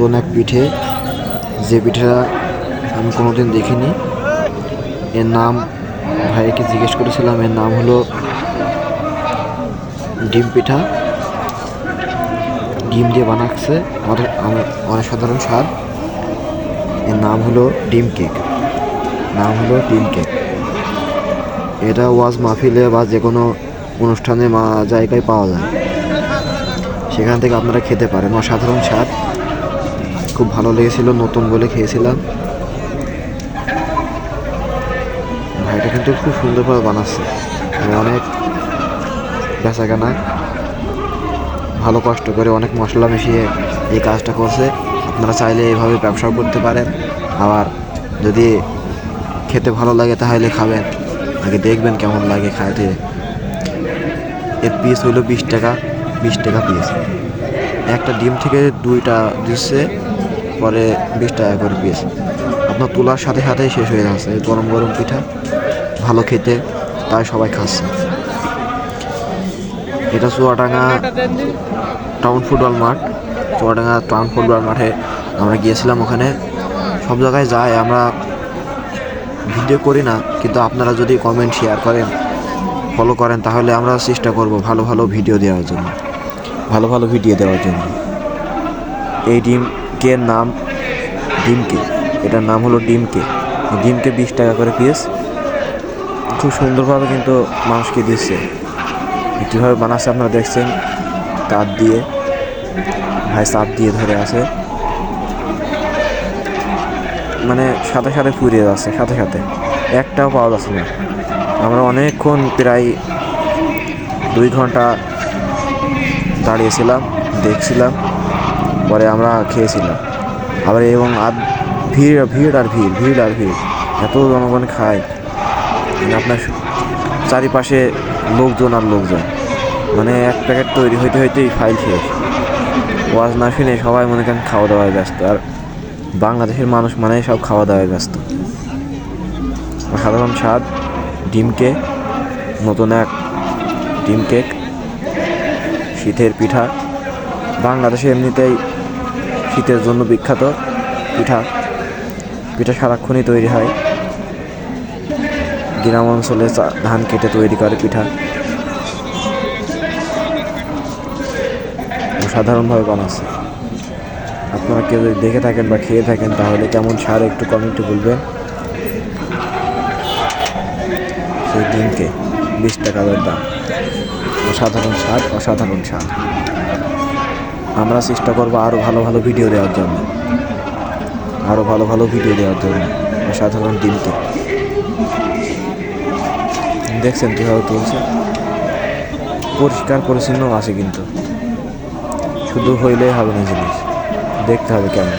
নতুন এক পিঠে। যে পিঠেটা আমি কোনোদিন দেখিনি। এর নাম ভাইকে জিজ্ঞেস করেছিলাম, এর নাম হলো ডিম পিঠা। ডিম দিয়ে বানাচ্ছে অনেক অনেক সাধারণ স্বাদ। এর নাম হলো ডিম কেক। নাম হলো ডিম কেক। এটা ওয়াজ মাহফিলে বা যে কোনো অনুষ্ঠানে জায়গায় পাওয়া যায়। সেখান থেকে আপনারা খেতে পারেন। অসাধারণ স্বাদ। খুব ভালো লেগেছিল, নতুন বলে খেয়েছিলাম। ভাইটা কিন্তু খুব সুন্দরভাবে বানাচ্ছে। অনেক বেচা কেনা ভালো কষ্ট করে অনেক মশলা মিশিয়ে এই কাজটা করছে। আপনারা চাইলে এইভাবে ব্যবসাও করতে পারেন। আবার যদি খেতে ভালো লাগে তাহলে খাবেন। আগে দেখবেন কেমন লাগে খাইতে। এর পিস হইল বিশ টাকা বিশ টাকা পিস একটা ডিম থেকে দুইটা দিচ্ছে। পরে বিশ টাকা করে পিস আপনার তোলার সাথে সাথেই শেষ হয়ে যাচ্ছে গরম গরম পিঠা, ভালো খেতে, তাই সবাই খাচ্ছে। এটা চুয়াডাঙ্গা টাউন ফুটবল মাঠ। চুয়াডাঙ্গা টাউন ফুটবল মাঠে আমরা গিয়েছিলাম ওখানে। সব জায়গায় যাই, আমরা ভিডিও করি না, কিন্তু আপনারা যদি কমেন্ট শেয়ার করেন ফলো করেন, তাহলে আমরা চেষ্টা করব ভালো ভালো ভিডিও দেওয়ার জন্য। ভালো ভালো ভিডিও দেওয়ার জন্য। এই ডিম কে নাম ডিমকে? এটার নাম হলো ডিমকে। ডিমকে বিশ টাকা করে পিস খুব সুন্দরভাবে কিন্তু মানুষকে দিচ্ছে। কীভাবে বানাচ্ছে আপনারা দেখছেন? তার দিয়ে। ভাই চাপ দিয়ে ধরে আছে। মানে সাথে সাথে ফুরিয়ে যাচ্ছে, সাথে সাথে। একটাও পাওয়া যাচ্ছে না। আমরা অনেকক্ষণ প্রায় দুই ঘণ্টা দাঁড়িয়েছিলাম, দেখছিলাম। পরে আমরা খেয়েছিলাম। আবার এবং ভিড় ভিড় আর ভিড় ভিড় আর ভিড়। এত জনগণ খায়। মানে আপনার চারিপাশে লোকজন আর লোকজন। মানে এক প্যাকেট তৈরি হইতে হইতেই ফাইল শেষ। ওয়াজ না শুনে সবাই মনে করেন খাওয়া দাওয়ায় ব্যস্ত। আর বাংলাদেশের মানুষ মানে সব খাওয়া দাওয়ায় ব্যস্ত। সাধারণ স্বাদ, ডিম কেক, নতুন এক ডিম কেক, শীতের পিঠা। বাংলাদেশে এমনিতেই শীতের জন্য বিখ্যাত পিঠা। পিঠা সারাক্ষণই তৈরি হয়। গ্রাম অঞ্চলে ধান কেটে তৈরি করে পিঠা। সাধারণভাবে বানাচ্ছে। আপনারা কেউ যদি দেখে থাকেন বা খেয়ে থাকেন, তাহলে কেমন সার একটু কমেন্টে বলবেন। সেই দিনকে বিশ টাকা দাম। অসাধারণ স্বাদ অসাধারণ স্বাদ। আমরা চেষ্টা করব আরও ভালো ভালো ভিডিও দেওয়ার জন্য। আরও ভালো ভালো ভিডিও দেওয়ার জন্য, অসাধারণ তো দেখছেন কীভাবে তুলছে? পরিষ্কার পরিচ্ছন্ন আছে কিন্তু। শুধু হইলেই হবে না জিনিস। দেখতে হবে কেমন।